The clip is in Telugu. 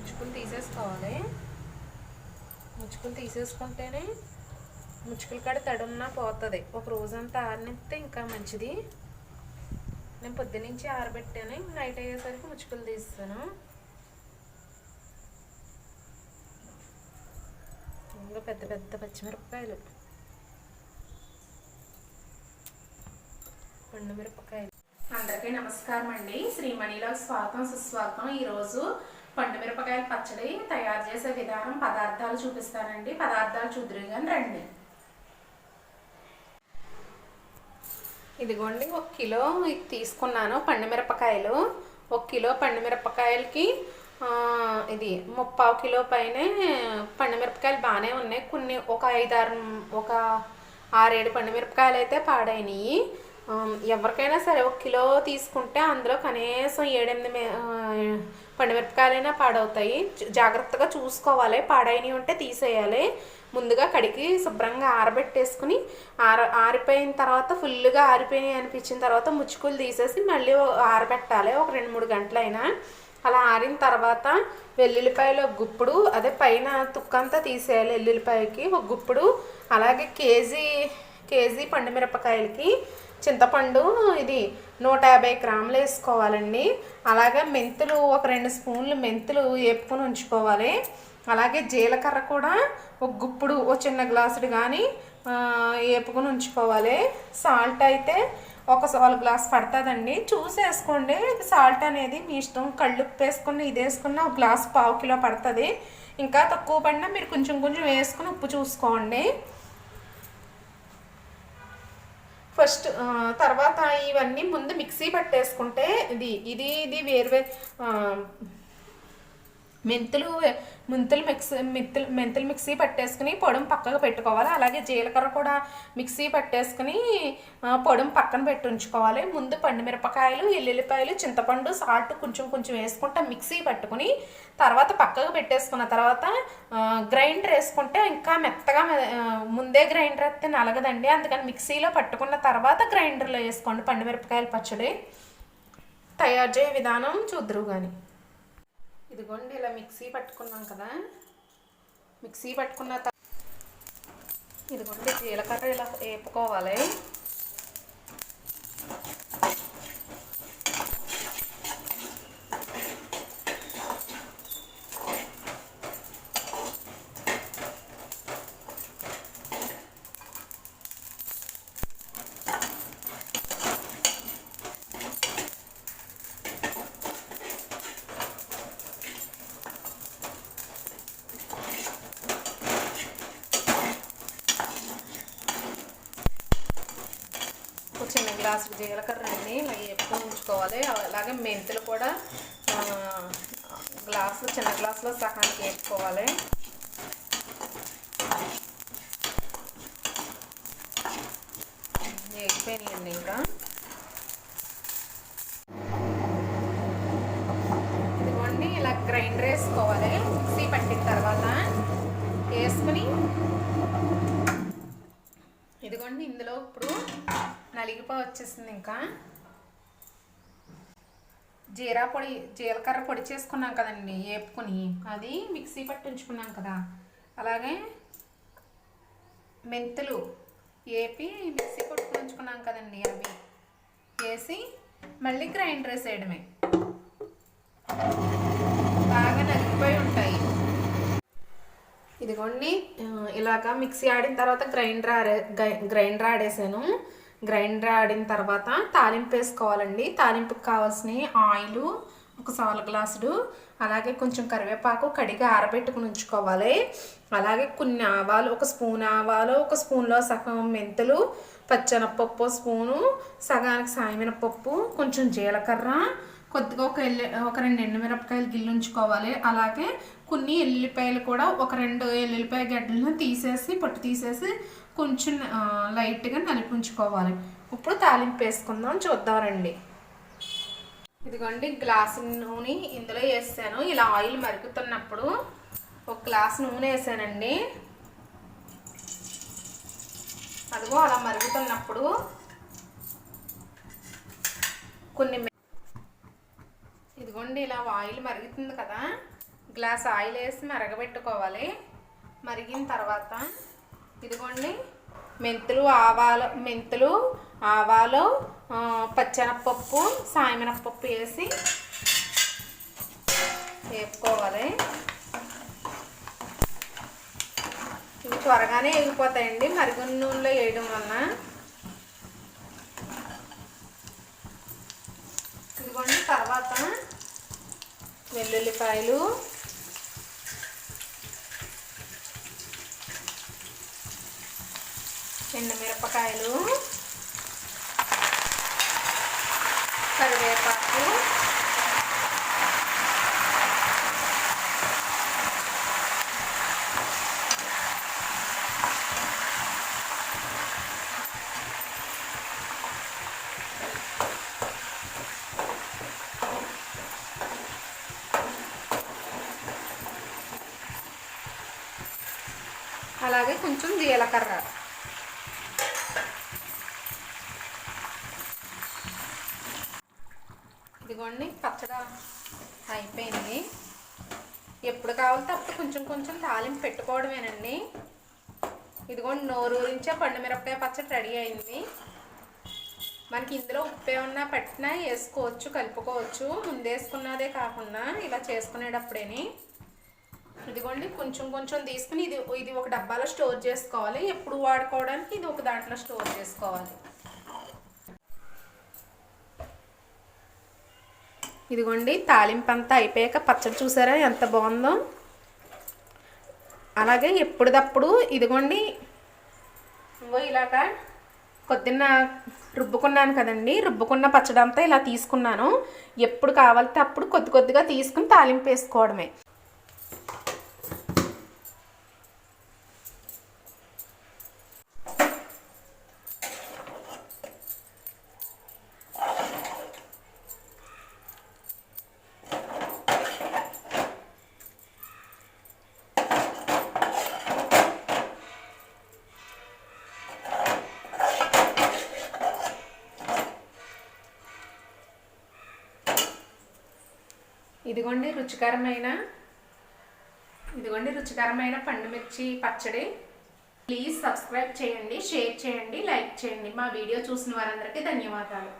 ముచ్చుకులు తీసేసుకోవాలి. ముచ్చుకులు తీసేసుకుంటేనే ముచ్చుకులు కాడ తడున్నా పోతుంది. ఒక రోజంతా ఆరనిస్తే ఇంకా మంచిది. నేను పొద్దునుంచి ఆరబెట్టాను. నైట్ అయ్యేసరికి ముచ్చుకులు తీస్తాను. ఇంకా పెద్ద పెద్ద పచ్చిమిరపకాయలు. పండు మిరపకాయలు. అందరికీ నమస్కారం అండి శ్రీమణిలో స్వాగతం సుస్వాగతం. ఈరోజు మిరపకాయల పచ్చడి తయారు చేసే విధానం పదార్థాలు చూపిస్తానండి. పదార్థాలు చూద్దరు కానీ రండి. ఇదిగోండి ఒక కిలో తీసుకున్నాను పండు మిరపకాయలు. ఒక కిలో పండు మిరపకాయలకి ఇది ముప్పావు కిలో పైనే పండు మిరపకాయలు బాగానే ఉన్నాయి. కొన్ని ఒక ఐదారు ఒక ఆరేడు పండు మిరపకాయలు అయితే పాడైనవి ఎవరికైనా సరే ఒక కిలో తీసుకుంటే అందులో కనీసం ఏడెనిమిది పండుమిరపకాయలైనా పాడవుతాయి. జాగ్రత్తగా చూసుకోవాలి. పాడైనవి ఉంటే తీసేయాలి. ముందుగా కడిగి శుభ్రంగా ఆరబెట్టేసుకుని ఆర ఆరిపోయిన తర్వాత ఫుల్గా ఆరిపోయి అనిపించిన తర్వాత ముచ్చుకులు తీసేసి మళ్ళీ ఆరబెట్టాలి. ఒక రెండు మూడు గంటలైనా. అలా ఆరిన తర్వాత వెల్లుల్లిపాయలు ఒక గుప్పుడు అదే పైన తుక్కంతా తీసేయాలి వెల్లుల్లిపాయకి ఒక గుప్పుడు. అలాగే కేజీ కేజీ పండుమిరపకాయలకి చింతపండు ఇది నూట యాభై గ్రాములు వేసుకోవాలండి. అలాగే మెంతులు ఒక రెండు స్పూన్లు మెంతులు వేపుకొని ఉంచుకోవాలి. అలాగే జీలకర్ర కూడా ఒక గుప్పుడు ఓ చిన్న గ్లాసుడు కానీ వేపుకొని ఉంచుకోవాలి. సాల్ట్ అయితే ఒక సాల్ గ్లాస్ పడుతుందండి. చూసి వేసుకోండి సాల్ట్ అనేది మీ ఇష్టం. కళ్ళు ఉప్పు ఇది వేసుకున్న ఒక గ్లాస్ పావు కిలో పడుతుంది. ఇంకా తక్కువ పడినా మీరు కొంచెం కొంచెం వేసుకుని ఉప్పు చూసుకోండి. ఫస్ట్ తర్వాత ఇవన్నీ ముందు మిక్సీ పట్టేసుకుంటే ఇది ఇది ఇది వేరు వేరు మెంతులు మెంతులు మిక్సీ మెంతులు మెంతులు మిక్సీ పట్టేసుకుని పొడం పక్కకు పెట్టుకోవాలి. అలాగే జీలకర్ర కూడా మిక్సీ పట్టేసుకుని ఆ, పొడం పక్కన పెట్టి ఉంచుకోవాలి. ముందు పండుమిరపకాయలు ఎల్లుల్లిపాయలు చింతపండు సాల్ట్ కొంచెం కొంచెం వేసుకుంటా మిక్సీ పట్టుకుని తర్వాత పక్కకు పెట్టేసుకున్న తర్వాత గ్రైండర్ వేసుకుంటే ఇంకా మెత్తగా మె- ముందే గ్రైండర్ అయితే నలగదండి. అందుకని మిక్సీలో పట్టుకున్న తర్వాత గ్రైండర్లో వేసుకోండి పండుమిరపకాయల పచ్చడి. తయారు చేయ విధానం చూద్దరు కానీ ఇదిగోండి ఇలా మిక్సీ పట్టుకున్నాం కదా. మిక్సీ పట్టుకున్న తర్వాత ఇదిగోండి జీలకర్ర ఇలా వేపుకోవాలి. గ్లాసులు జీలకర్ర అండి ఇలా ఉంచుకోవాలి? అలాగే మెంతులు కూడా గ్లాసులు చిన్న గ్లాసులో సహానికి వేసుకోవాలి వేగిపోయినాయండి ఇంకా. ఇదిగోండి ఇలా గ్రైండర్ వేసుకోవాలి. మిక్సీ పట్టిన తర్వాత వేసుకుని ఇదిగోండి ఇందులో ఇప్పుడు నలిగిపో వచ్చేసింది ఇంకా జీరా పొడి జీలకర్ర పొడి చేసుకున్నాం కదండి వేపుకొని అది మిక్సీ పట్టించుకున్నాం కదా. అలాగే మెంతులు వేపి మిక్సీ పట్టుకుని ఉంచుకున్నాం కదండి అవి. వేసి మళ్ళీ గ్రైండర్ వేసేయడమే. బాగా నలిగిపోయి ఉంటాయి. ఇదిగోండి ఇలాగా మిక్సీ ఆడిన తర్వాత గ్రైండర్ ఆడే గ్రై- గ్రైండర్ ఆడేసాను. గ్రైండర్ ఆడిన తర్వాత తాలింపు వేసుకోవాలండి. తాలింపుకి కావాల్సిన ఆయిల్ ఒక సాల్ గ్లాసుడు అలాగే కొంచెం కరివేపాకు కడిగి ఆరబెట్టుకుని ఉంచుకోవాలి. అలాగే కొన్ని ఆవాలు ఒక స్పూన్ ఆవాలు ఒక స్పూన్లో సగం మెంతులు పచ్చెనపప్పు స్పూను సగానికి సాయమినపప్పు కొంచెం జీలకర్ర కొద్దిగా ఒక ఎల్లి ఒక రెండు ఎండుమిరపకాయలు గిల్లు ఉంచుకోవాలి. అలాగే కొన్ని ఎల్లుల్లిపాయలు కూడా ఒక రెండు ఎల్లుల్లిపాయ గడ్డలను తీసేసి పొట్టు తీసేసి కొంచెం లైట్గా నలిపించుకోవాలి ఇప్పుడు తాలింపు వేసుకుందాం చూద్దాం రండి. ఇదిగోండి గ్లాస్ నూనె ఇందులో వేసాను. ఇలా ఆయిల్ మరుగుతున్నప్పుడు ఒక గ్లాస్ నూనె వేసానండి. అదిగో అలా మరుగుతున్నప్పుడు కొన్ని ఇదిగోండి ఇలా ఆయిల్ మరుగుతుంది కదా. గ్లాస్ ఆయిల్ వేసి మరగబెట్టుకోవాలి. మరిగిన తర్వాత ఇదిగోండి మెంతులు ఆవాలు మెంతులు ఆవాలు పచ్చెనప్పప్పు సాయమినప్పప్పు వేసి వేపుకోవాలి. ఇవి త్వరగానే ఎగిపోతాయండి మరిగిన నూనెలో వేయడం వలన ఇదిగోండి తర్వాత వెల్లుల్లిపాయలు ఎండుమిరపకాయలు కరివేపాకు అలాగే కొంచెం జీలకర్ర. ఇదిగోండి పచ్చడి అయిపోయింది. ఎప్పుడు కావాలంటే అప్పుడు కొంచెం కొంచెం తాలింపు పెట్టుకోవడమేనండి. ఇదిగోండి నోరూరించే పండు మిరపకాయ పచ్చడి రెడీ అయింది. మనకి ఇందులో ఉప్పు ఏమన్నా పెట్టినా వేసుకోవచ్చు కలుపుకోవచ్చు. ముందేసుకున్నదే కాకుండా ఇలా చేసుకునేటప్పుడేని. ఇదిగోండి కొంచెం కొంచెం తీసుకుని ఇది ఇది ఒక డబ్బాలో స్టోర్ చేసుకోవాలి. ఎప్పుడు వాడుకోవడానికి ఇది ఒక దాంట్లో స్టోర్ చేసుకోవాలి. ఇదిగోండి తాలింపు అంతా అయిపోయాక పచ్చడి చూసారా? ఎంత బాగుందో. అలాగే ఎప్పటిదప్పుడు ఇదిగోండి ఇంకో ఇలాగా పొద్దున్న రుబ్బుకున్నాను కదండి రుబ్బుకున్న పచ్చడి అంతా ఇలా తీసుకున్నాను. ఎప్పుడు కావాలంటే అప్పుడు కొద్ది కొద్దిగా తీసుకుని తాలింపు వేసుకోవడమే. ఇదిగోండి రుచికరమైన ఇదిగోండి రుచికరమైన పండుమిర్చి పచ్చడి. ప్లీజ్ సబ్స్క్రైబ్ చేయండి షేర్ చేయండి లైక్ చేయండి. మా వీడియో చూసిన వారందరికీ ధన్యవాదాలు.